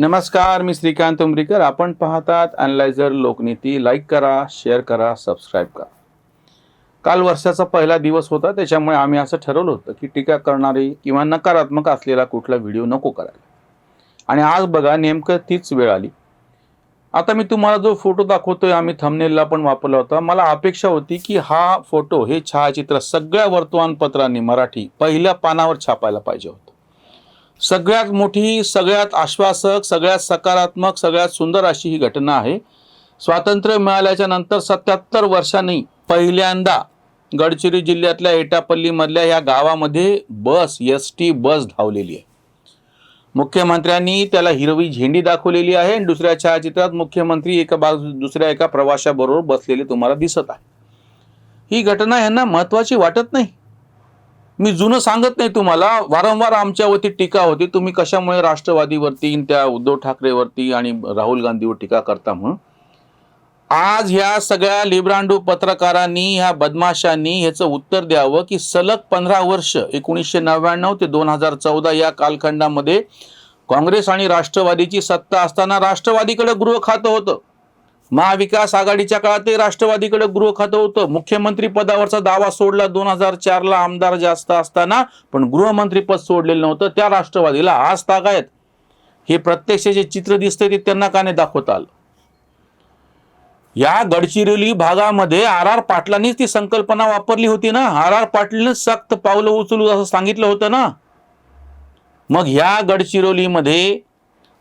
नमस्कार मी श्रीकांत उमरीकर. आपण पाहतात अनलायझर लोकनीती. लाईक करा शेअर करा सबस्क्राईब करा. काल वर्षाचा पहिला दिवस होता त्याच्यामुळे आम्ही असं ठरवलं होतं की टीका करणारी किंवा नकारात्मक असलेला कुठला व्हिडिओ नको करायला. आणि आज बघा नेमकं तीच वेळ आली. आता मी तुम्हाला जो फोटो दाखवतोय आम्ही थंबनेलला पण वापरला होता. मला अपेक्षा होती की हा फोटो हे छायाचित्र सगळ्या वर्तमानपत्रांनी मराठी पहिल्या पानावर छापायला पाहिजे होतं. सगळ्यात मोठी सगळ्यात आश्वासक सगळ्यात सकारात्मक सगळ्यात सुंदर अशी ही घटना आहे. स्वातंत्र्य मिळाल्याच्या नंतर सत्याहत्तर वर्षांनी पहिल्यांदा गडचिरोली जिल्ह्यातल्या एटापल्लीमधल्या या गावामध्ये बस एस टी बस धावलेली आहे. मुख्यमंत्र्यांनी त्याला हिरवी झेंडी दाखवलेली आहे आणि दुसऱ्या छायाचित्रात मुख्यमंत्री एका बाजू दुसऱ्या एका प्रवाशाबरोबर बसलेले तुम्हाला दिसत आहे. ही घटना यांना महत्त्वाची वाटत नाही. मी जुनं सांगत नाही तुम्हाला वारंवार आमच्यावरती टीका होती तुम्ही कशामुळे राष्ट्रवादीवरती त्या उद्धव ठाकरेवरती आणि राहुल गांधीवर टीका करता म्हणून? आज ह्या सगळ्या लिब्रांडू पत्रकारांनी ह्या बदमाशांनी ह्याचं उत्तर द्यावं की सलग पंधरा वर्ष एकोणीसशे नव्याण्णव ते दोन हजार चौदा या कालखंडामध्ये काँग्रेस आणि राष्ट्रवादीची सत्ता असताना राष्ट्रवादीकडे गृह खातं होतं. महाविकास आघाडीच्या काळात राष्ट्रवादीकडे गृह खातं होतं. मुख्यमंत्री पदावरचा दावा सोडला दोन हजार चारला आमदार जास्त असताना पण गृहमंत्रीपद सोडलेलं नव्हतं. त्या राष्ट्रवादीला आज तागायत हे प्रत्यक्ष जे चित्र दिसतंय ते त्यांना का नाही दाखवता आलं. या गडचिरोली भागामध्ये आर आर पाटलांनीच ती संकल्पना वापरली होती ना. आर आर पाटीलने सक्त पावलं उचलू असं सांगितलं होतं ना. मग ह्या गडचिरोलीमध्ये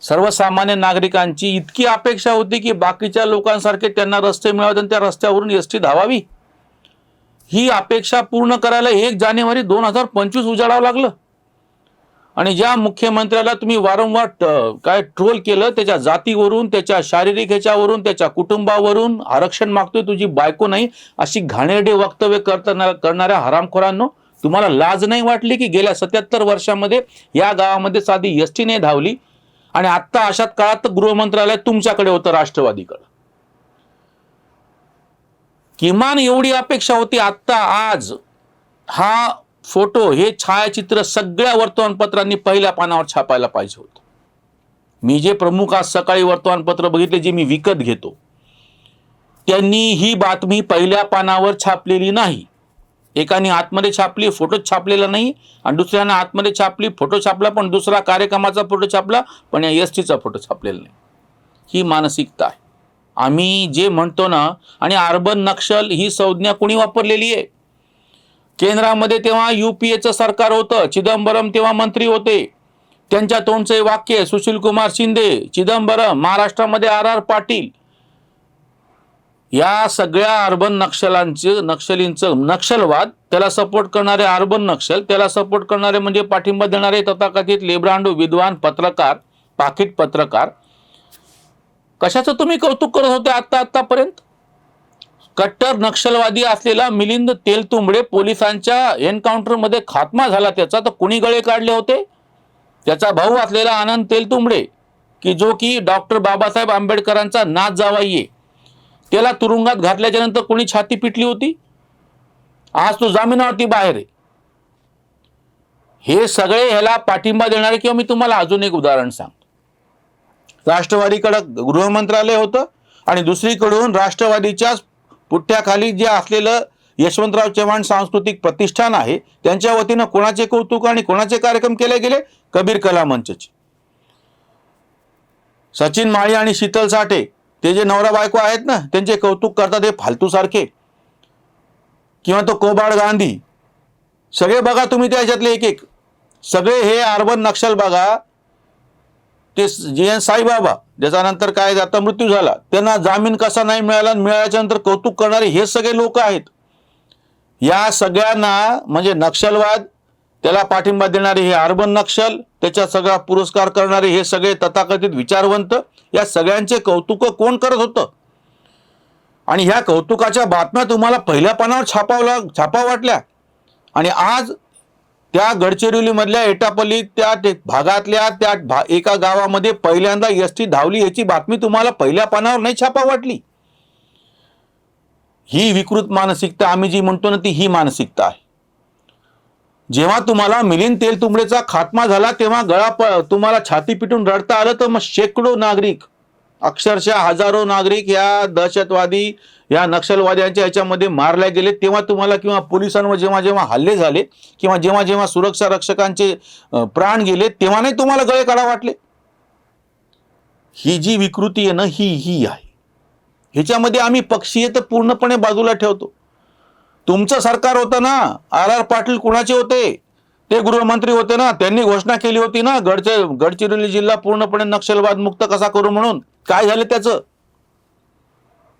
सर्वसामान्य नागरिकांची इतकी अपेक्षा होती की बाकीच्या लोकांसारखे त्यांना रस्ते मिळावेत आणि त्या रस्त्यावरून एस टी धावावी. ही अपेक्षा पूर्ण करायला एक जानेवारी दोन हजार पंचवीस उजाडावं लागलं. आणि ज्या मुख्यमंत्र्याला तुम्ही वारंवार काय ट्रोल केलं त्याच्या जातीवरून त्याच्या शारीरिक ह्याच्यावरून त्याच्या कुटुंबावरून आरक्षण मागतोय तुझी बायको नाही अशी घाणेरडे वक्तव्य करताना करणाऱ्या हरामखोरांनो तुम्हाला लाज नाही वाटली की गेल्या सत्याहत्तर वर्षामध्ये या गावामध्ये साधी एस टी नाही धावली? आणि आत्ता अशात काळात गृहमंत्रालय तुमच्याकडे होतं राष्ट्रवादीकडे. किमान एवढी अपेक्षा होती आत्ता आज. हा फोटो हे छायाचित्र सगळ्या वर्तमानपत्रांनी पहिल्या पानावर छापायला पाहिजे होतं. मी जे प्रमुख आज सकाळी वर्तमानपत्र बघितले जे मी विकत घेतो त्यांनी ही बातमी पहिल्या पानावर छापलेली नाही. एकाने आतमध्ये छापली फोटो छापलेला नाही आणि दुसऱ्याने आतमध्ये छापली फोटो छापला पण दुसरा कार्यक्रमाचा फोटो छापला पण या एस टीचा फोटो छापलेला नाही. ही मानसिकता आहे. आम्ही जे म्हणतो ना आणि अर्बन नक्षल ही संज्ञा कुणी वापरलेली आहे? केंद्रामध्ये तेव्हा यू पी एचं सरकार होतं चिदंबरम तेव्हा मंत्री होते. त्यांच्या तोंडचे वाक्य सुशील कुमार शिंदे चिदंबरम महाराष्ट्रामध्ये आर आर पाटील या सगळ्या अर्बन नक्षलांचं नक्षलींचं नक्षलवाद त्याला सपोर्ट करणारे अर्बन नक्षल त्याला सपोर्ट करणारे म्हणजे पाठिंबा देणारे तथाकथित लेब्रांडू विद्वान पत्रकार पाकिट पत्रकार. कशाचं तुम्ही कौतुक करत होते आत्ता आत्तापर्यंत? कट्टर नक्षलवादी असलेला मिलिंद तेलतुंबडे पोलिसांच्या एन्काउंटरमध्ये खात्मा झाला त्याचा तर कुणी गळे काढले होते? त्याचा भाऊ असलेला आनंद तेलतुंबडे की जो की डॉक्टर बाबासाहेब आंबेडकरांचा नाच जावाई आहे. त्याला तुरुंगात घातल्याच्या नंतर कोणी छाती पिटली होती? आज तो जामिनावरती बाहेर आहे. हे सगळे ह्याला पाठिंबा देणारे किंवा मी तुम्हाला अजून एक उदाहरण सांगतो. राष्ट्रवादीकडं गृहमंत्रालय होतं आणि दुसरीकडून राष्ट्रवादीच्याच पुठ्याखाली जे असलेलं यशवंतराव चव्हाण सांस्कृतिक प्रतिष्ठान आहे त्यांच्या वतीनं कोणाचे कौतुक आणि कोणाचे कार्यक्रम केले गेले? कबीर कला मंचचे सचिन माळी आणि शीतल साठे ते जे नवरा बायको आहेत ना त्यांचे कौतुक करतात हे फालतू सारखे किंवा तो कोबाड गांधी. सगळे बघा तुम्ही त्याच्यातले एक एक सगळे हे अर्बन नक्षल बघा. ते जे एन साईबाबा ज्याच्यानंतर काय आता मृत्यू झाला. त्यांना जामीन कसा नाही मिळाला आणि मिळाल्याच्या नंतर कौतुक करणारे हे सगळे लोक आहेत. या सगळ्यांना म्हणजे नक्षलवाद त्याला पाठिंबा देणारे हे अर्बन नक्षल त्याच्या सगळा पुरस्कार करणारे हे सगळे तथाकथित विचारवंत या सगळ्यांचे कौतुक कोण करत होतं? आणि ह्या कौतुकाच्या बातम्या तुम्हाला पहिल्या पानावर छापावला छापा वाटल्या. आणि आज त्या गडचिरोलीमधल्या एटापल्ली त्या ते- भागातल्या त्या भा एका गावामध्ये पहिल्यांदा एस टी धावली याची बातमी तुम्हाला पहिल्या पानावर नाही छापा वाटली. ही विकृत मानसिकता आम्ही जी म्हणतो ना ती ही मानसिकता आहे. जेव्हा तुम्हाला मिलिंद तेलतुंबडेचा खात्मा झाला तेव्हा गळा प तुम्हाला छाती पिटून रडता आलं तर मग शेकडो नागरिक अक्षरशः हजारो नागरिक या दहशतवादी या नक्षलवाद्यांच्या याच्यामध्ये मारले गेले. तेव्हा तुम्हाला किंवा पोलिसांवर जेव्हा जेव्हा हल्ले झाले किंवा जेव्हा जेव्हा सुरक्षा रक्षकांचे प्राण गेले तेव्हा नाही तुम्हाला गळे काढा वाटले. ही जी विकृती आहे ना ही ही आहे. ह्याच्यामध्ये आम्ही पक्षीय तर पूर्णपणे बाजूला ठेवतो. तुमचं सरकार होतं ना आर आर पाटील कुणाचे होते? ते गृहमंत्री होते ना त्यांनी घोषणा केली होती ना गडचे गडचिरोली जिल्हा पूर्णपणे नक्षलवाद मुक्त कसा करू म्हणून. काय झालं त्याचं?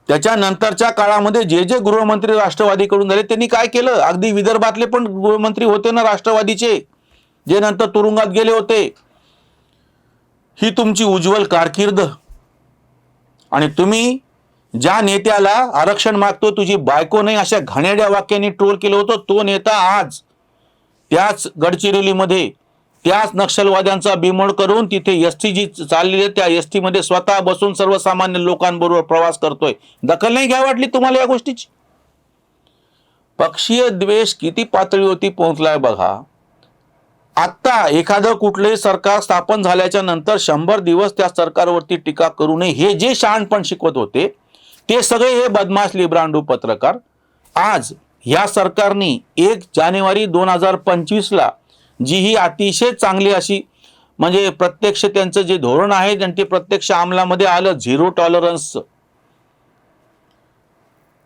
त्याच्यानंतरच्या काळामध्ये जे जे गृहमंत्री राष्ट्रवादीकडून झाले त्यांनी काय केलं? अगदी विदर्भातले पण गृहमंत्री होते ना राष्ट्रवादीचे जे नंतर तुरुंगात गेले होते. ही तुमची उज्ज्वल कारकीर्द. आणि तुम्ही ज्या नेत्याला आरक्षण मागतो तुझी बायको नाही अशा घाणेड्या वाक्याने ट्रोल केलं होतं तो नेता आज त्याच गडचिरोलीमध्ये त्याच नक्षलवाद्यांचा बिमोड करून तिथे एस टी जी चाललेली आहे. त्या एसमध्ये स्वतः बसून सर्वसामान्य लोकांबरोबर प्रवास करतोय. दखल नाही घ्या वाटली तुम्हाला या गोष्टीची? पक्षीय द्वेष किती पातळीवरती पोहोचलाय बघा. आत्ता एखादं कुठलंही सरकार स्थापन झाल्याच्यानंतर शंभर दिवस त्या सरकारवरती टीका करू नये. हे जे शहाणपण शिकवत होते ते सगळे हे बदमाश लिब्रांडू पत्रकार आज ह्या सरकारने एक जानेवारी दोन हजार पंचवीसला जी ही अतिशय चांगली अशी म्हणजे प्रत्यक्ष त्यांचं जे धोरण आहे आणि ते प्रत्यक्ष अंमलामध्ये आलं झिरो टॉलरन्सचं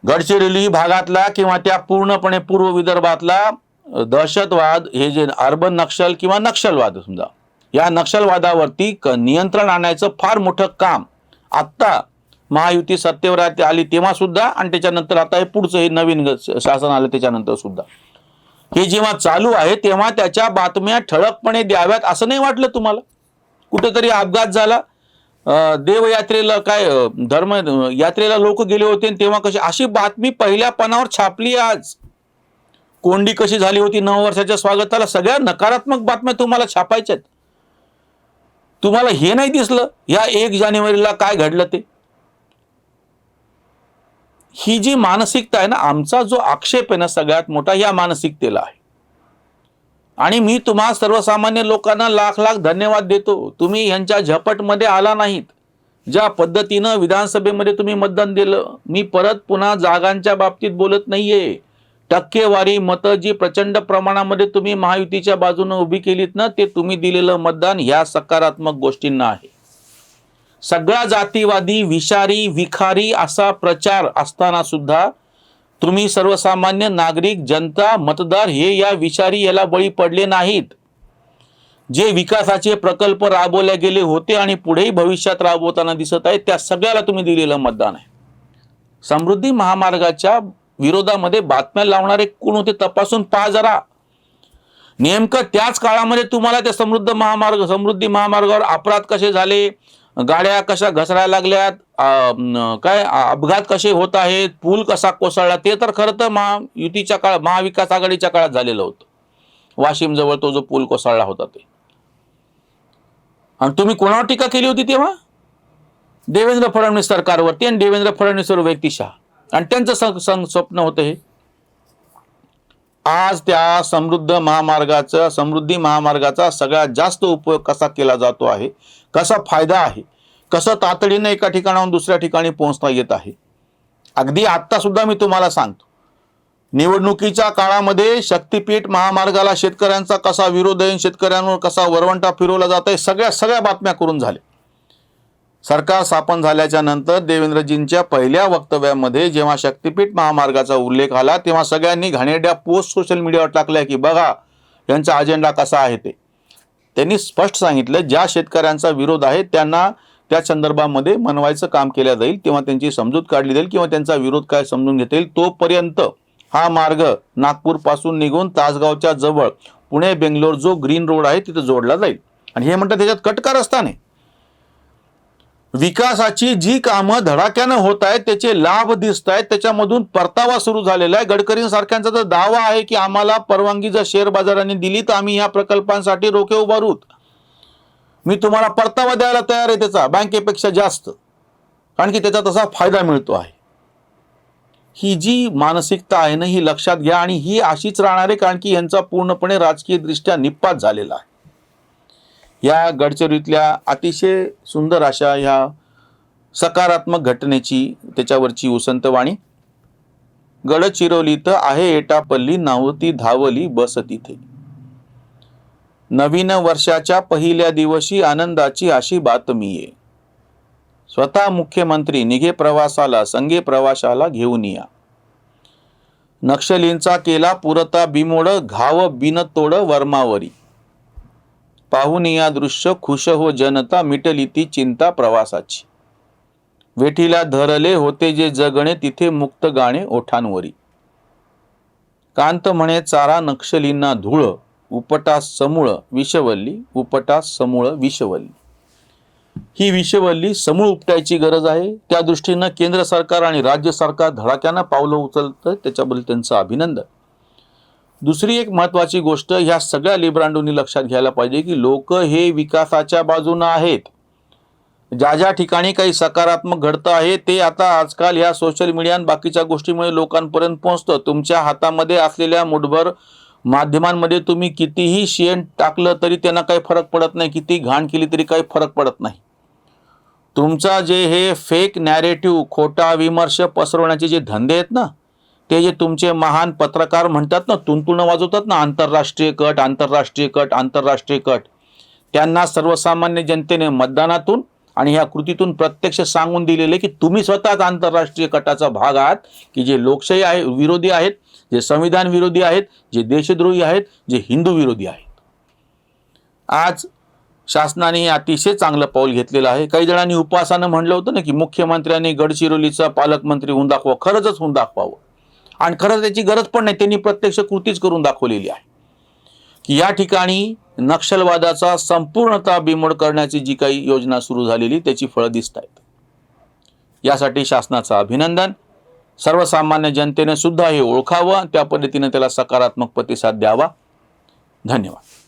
गडचिरोली भागातला किंवा त्या पूर्णपणे पूर्व विदर्भातला दहशतवाद हे जे अर्बन नक्षल किंवा नक्षलवाद समजा या नक्षलवादावरती क- नियंत्रण आणायचं फार मोठं काम आत्ता महायुती सत्तेवर आली तेव्हा सुद्धा आणि त्याच्यानंतर आता हे पुढचं हे नवीन शासन आलं त्याच्यानंतर सुद्धा. हे जेव्हा चालू आहे तेव्हा त्याच्या बातम्या ठळकपणे द्याव्यात असं नाही वाटलं तुम्हाला? कुठेतरी अपघात झाला. देवयात्रेला काय धर्म यात्रेला लोक गेले होते आणि तेव्हा कशी अशी बातमी पहिल्या पानावर छापली आज. कोंडी कशी झाली होती नववर्षाच्या स्वागताला सगळ्या नकारात्मक बातम्या तुम्हाला छापायच्यात तुम्हाला हे नाही दिसलं या एक जानेवारीला काय घडलं ते? ही जी मानसिकता आहे ना आमचा जो आक्षेप आहे ना सगळ्यात मोठा या मानसिकतेला आहे. आणि मी तुम्हा सर्वसामान्य लोकांना लाख लाख धन्यवाद देतो. तुम्ही यांच्या झपटमध्ये आला नाहीत. ज्या पद्धतीनं विधानसभेमध्ये तुम्ही मतदान दिलं मी परत पुन्हा जागांच्या बाबतीत बोलत नाहीये. टक्केवारी मतं जी प्रचंड प्रमाणामध्ये तुम्ही महायुतीच्या बाजूने उभी केलीत ना ते तुम्ही दिलेलं मतदान ह्या सकारात्मक गोष्टींना आहे. सगळा जातीवादी विषारी विखारी असा प्रचार असताना सुद्धा तुम्ही सर्वसामान्य नागरिक जनता मतदार हे या विषारी याला बळी पडले नाहीत. जे विकासाचे प्रकल्प राबवले गेले होते आणि पुढेही भविष्यात राबवताना दिसत आहेत त्या सगळ्याला तुम्ही दिलेलं मतदान आहे. समृद्धी महामार्गाच्या विरोधामध्ये बातम्या लावणारे कोण होते तपासून पहा जरा. नेमकं त्याच काळामध्ये तुम्हाला त्या समृद्ध महामार्ग समृद्धी महामार्गावर अपराध कसे झाले? गाड्या कशा घसरायला लागल्यात काय अपघात कसे होत आहेत पूल कसा कोसळला ते तर खरं तर महा युतीच्या काळ महाविकास आघाडीच्या काळात झालेलं होतं. वाशिम जवळ तो जो पूल कोसळला होता ते. आणि तुम्ही कोणावर टीका केली होती तेव्हा? देवेंद्र फडणवीस सरकारवरती आणि देवेंद्र फडणवीसवर व्यक्तिशा. आणि त्यांचं सं- स्वप्न होतं हे. आज त्या समृद्ध महामार्गाचा समृद्धी महामार्गाचा सगळ्यात जास्त उपयोग कसा केला जातो आहे? कसा फायदा आहे? कसं तातडीनं एका ठिकाणाहून दुसऱ्या ठिकाणी पोहोचता येत आहे? अगदी आत्तासुद्धा मी तुम्हाला सांगतो. निवडणुकीच्या काळामध्ये शक्तीपीठ महामार्गाला शेतकऱ्यांचा कसा विरोध आहे शेतकऱ्यांवर कसा वरवंटा फिरवला जात आहे सगळ्या सगळ्या बातम्या करून झाल्या. सरकार स्थापन झाल्याच्यानंतर देवेंद्रजींच्या पहिल्या वक्तव्यामध्ये जेव्हा शक्तीपीठ महामार्गाचा उल्लेख आला तेव्हा सगळ्यांनी घाणेरड्या पोस्ट सोशल मीडियावर टाकल्या की बघा यांचा अजेंडा कसा आहे ते. त्यांनी स्पष्ट सांगितलं ज्या शेतकऱ्यांचा विरोध आहे त्यांना त्या संदर्भामध्ये मनवायचं काम केलं जाईल तेव्हा त्यांची समजूत काढली जाईल किंवा त्यांचा विरोध काय समजून घेता येईल तोपर्यंत हा मार्ग नागपूरपासून निघून तासगावच्या जवळ पुणे बेंगलोर जो ग्रीन रोड आहे तिथं जोडला जाईल. आणि हे म्हणतात त्याच्यात कटकार असताना विकासाची जी कामं धडाक्यानं होत आहेत त्याचे लाभ दिसत आहेत त्याच्यामधून परतावा सुरू झालेला आहे. गडकरींसारख्यांचा तर दावा आहे की आम्हाला परवानगी जर शेअर बाजाराने दिली तर आम्ही या प्रकल्पांसाठी रोखे उभारूत मी तुम्हाला परतावा द्यायला तयार आहे त्याचा बँकेपेक्षा जास्त. कारण की त्याचा तसा फायदा मिळतो आहे. ही जी मानसिकता आहे ना ही लक्षात घ्या आणि ही अशीच राहणार आहे कारण की यांचा पूर्णपणे राजकीय दृष्ट्या निपात झालेला आहे. या गडचिरोलीतल्या अतिशय सुंदर अशा ह्या सकारात्मक घटनेची त्याच्यावरची उसंतवाणी गडचिरोलीत आहे एटापल्ली नावती धावली बस तिथे नवीन वर्षाच्या पहिल्या दिवशी आनंदाची अशी बातमी आहे स्वतः मुख्यमंत्री निघे प्रवासाला संघे प्रवाशाला घेऊन या. नक्षलींचा केला पुरता बिमोड घाव बिनतोड वर्मावरी. पाहून या दृश्य खुश हो जनता मिटली ती चिंता प्रवासाची. वेठीला धरले होते जे जगणे तिथे मुक्त गाणे ओठांवरी. कांत म्हणे चारा नक्षलींना धूळ उपटा समूळ विषवल्ली उपटा समूळ विषवल्ली. ही विषवल्ली समूळ उपटायची गरज आहे. त्या दृष्टीनं केंद्र सरकार आणि राज्य सरकार धडाक्यानं पावलं उचलतं त्याच्याबद्दल त्यांचं अभिनंदन. दुसरी एक महत्त्वाची गोष्ट ह्या सगळ्या लिब्रांडोनी लक्षात घ्यायला पाहिजे की लोक हे विकासाच्या बाजूनं आहेत. ज्या ज्या ठिकाणी काही सकारात्मक घडतं आहे ते आता आजकाल ह्या सोशल मीडिया आणि बाकीच्या गोष्टीमुळे लोकांपर्यंत पोहोचतं. तुमच्या हातामध्ये असलेल्या मुठभर माध्यमांमध्ये तुम्ही कितीही शेण टाकलं तरी त्यांना काही फरक पडत नाही. किती घाण केली तरी काही फरक पडत नाही. तुमचा जे हे फेक नॅरेटिव्ह खोटा विमर्श पसरवण्याचे जे धंदे आहेत ना ते जे तुमचे महान पत्रकार म्हणतात ना तुणतुणं वाजवतात ना आंतरराष्ट्रीय कट आंतरराष्ट्रीय कट आंतरराष्ट्रीय कट त्यांना सर्वसामान्य जनतेने मतदानातून आणि ह्या कृतीतून प्रत्यक्ष सांगून दिलेले की तुम्ही स्वतःच आंतरराष्ट्रीय कटाचा भाग आहात की जे लोकशाही आहे विरोधी आहेत जे संविधान विरोधी आहेत जे देशद्रोही आहेत जे हिंदू विरोधी आहेत. आज शासनाने हे अतिशय चांगलं पाऊल घेतलेलं आहे. काही जणांनी उपवासानं म्हणलं होतं ना की मुख्यमंत्र्यांनी गडचिरोलीचा पालकमंत्री होऊन दाखवा खरंच होऊन दाखवावं. आणि खरंच त्याची गरज पण नाही. त्यांनी प्रत्यक्ष कृतीच करून दाखवलेली आहे. की या ठिकाणी नक्षलवादाचा संपूर्णतः बिमोड करण्याची जी काही योजना सुरू झालेली त्याची फळं दिसत आहेत. यासाठी शासनाचं अभिनंदन. सर्वसामान्य जनतेने सुद्धा हे ओळखावं त्या पद्धतीने त्याला सकारात्मक प्रतिसाद द्यावा. धन्यवाद.